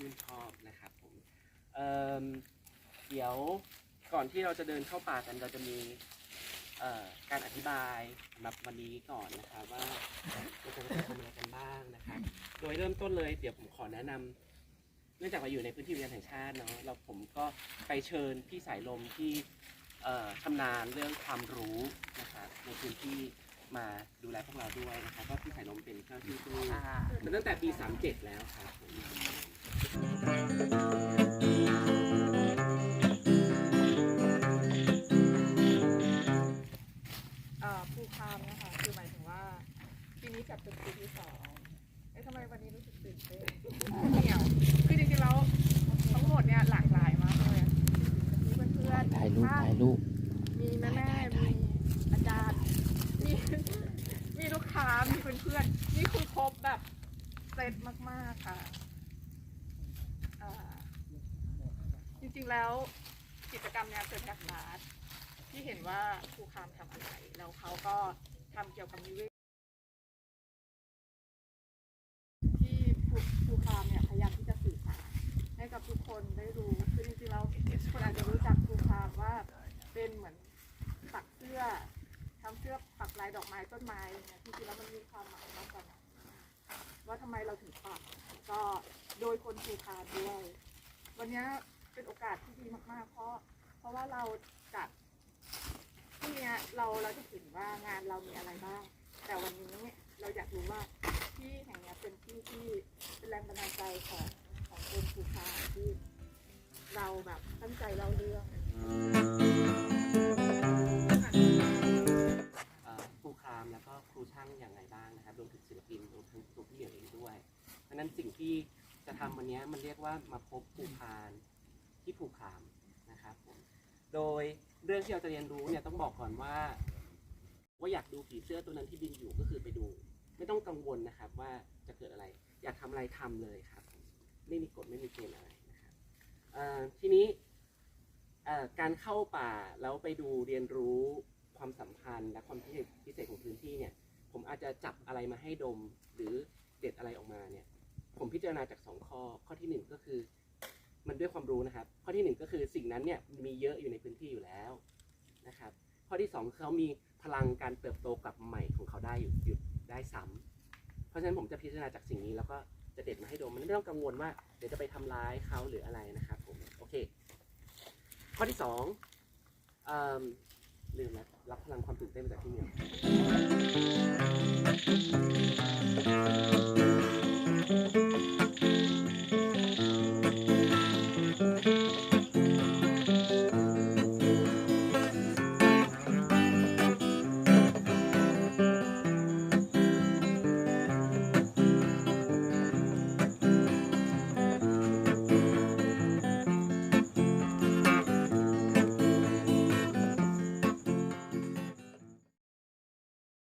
ชื่นชอบนะครับผมเอิ่มเดี๋ยวก่อนที่เราจะเดินเข้าป่ากันเราจะมีเอ่อการอธิบายสำหรับวันนี้ก่อนนะครับว่าเราจะทำอะไรกันบ้างนะครับ โดยเริ่มต้นเลยเดี๋ยวผมขอแนะนำเนื่องจากเราอยู่ในพื้นที่อุทยานแห่งชาติเนาะเราผมก็ไปเชิญพี่สายลมที่เอ่อชำนาญเรื่องความรู้นะครับในพื้นที่มาดูแลพวกเราด้วยนะครับก็พี่สายลมเป็นเจ้าหน้าที่ที่มาตั้งแต่ปี 37 แล้วครับผม เอ่อภูคามนะคะ คือหมายถึงว่าปีนี้จัดเป็นปีที่สองเอ๊ะทำไมวันนี้รู้สึกตื่นเต้นเหนียวคือจริงๆแล้วทั้งหมดเนี่ยหลากหลายมากเลยมีเพื่อนๆถ่ายรูปถ่ายรูปมีแม่แม่ๆมีอาจารย์มีมีลูกค้ามีเพื่อนๆนี่คือครบแบบเซตมากๆค่ะเอ่อจ ริงๆแล้วกิจกรรมเนี้ยเกิดจากบาสที่เห็นว่าครูคามทำอะไร แล้วเขาก็ทำเกี่ยวกับนิเวศที่ครูครูคามเนี่ยพยายามที่จะสื่อสารให้กับทุกคนได้รู้คือจริงๆแล้วคนอาจจะรู้จักครูคามว่าเป็นเหมือนปักเสื้อทำเสื้อปักลายดอกไม้ต้นไม้เงี้ยจริงๆแล้วมันมีความหมายมากกว่านั้นว่าทำไมเราถึงปักก็โดยคนภูคานด้วยวันนี้ เป็นโอกาสที่ดีมากๆ เพราะ เพราะว่าเราจัดที่เนี้ยเราเราจะถึงว่างานเรามีอะไรบ้าง แต่วันนี้เราอยากรู้ว่าที่แห่งเนี้ยเป็นที่ที่เป็นแรงบันดาลใจของของคนภูคานที่เราแบบตั้งใจเล่าเรื่องเอ่อครูครามแล้วก็ครูช่างอย่างไรบ้างนะครับรวมถึงศิลปินรวมถึงตัวพี่เองด้วยเพราะฉะนั้นสิ่งที่จะทำวันนี้มันเรียกว่ามาพบครูพาน ที่ภูครามนะครับผมโดยเรื่องที่เราจะเรียนรู้เนี่ยต้องบอกก่อนว่า ว่าอยากดูผีเสื้อตัวนั้นที่บินอยู่ก็คือไปดู ไม่ต้องกังวลนะครับว่าจะเกิดอะไร อยากทำอะไรทำเลยครับ ไม่มีกฎไม่มีเกณฑ์อะไรนะครับทีนี้การเข้าป่าแล้วไปดูเรียนรู้ความสัมพันธ์และความพิเศษพิเศษของพื้นที่เนี่ย ผมอาจจะจับอะไรมาให้ดมหรือเด็ดอะไรออกมาเนี่ย ผมพิจารณาจากสองข้อข้อที่หนึ่งก็คือ มันด้วยความรู้นะครับ ข้อที่หนึ่งก็คือสิ่งนั้นเนี่ยมีเยอะอยู่ในพื้นที่อยู่แล้วนะครับ ข้อที่สองคือเขามีพลังการเติบโตกลับใหม่ของเขาได้อยู่หยุดได้ซ้ำเพราะฉะนั้นผมจะพิจารณาจากสิ่งนี้แล้วก็จะเด็ดมาให้ดมมันไม่ต้องกังวลว่าเดี๋ยวจะไปทำร้ายเขาหรืออะไรนะครับผมโอเค ข้อที่สองเอิ่มลืมแล้วรับพลังความตื่นเต้นมาจากที่เหนียว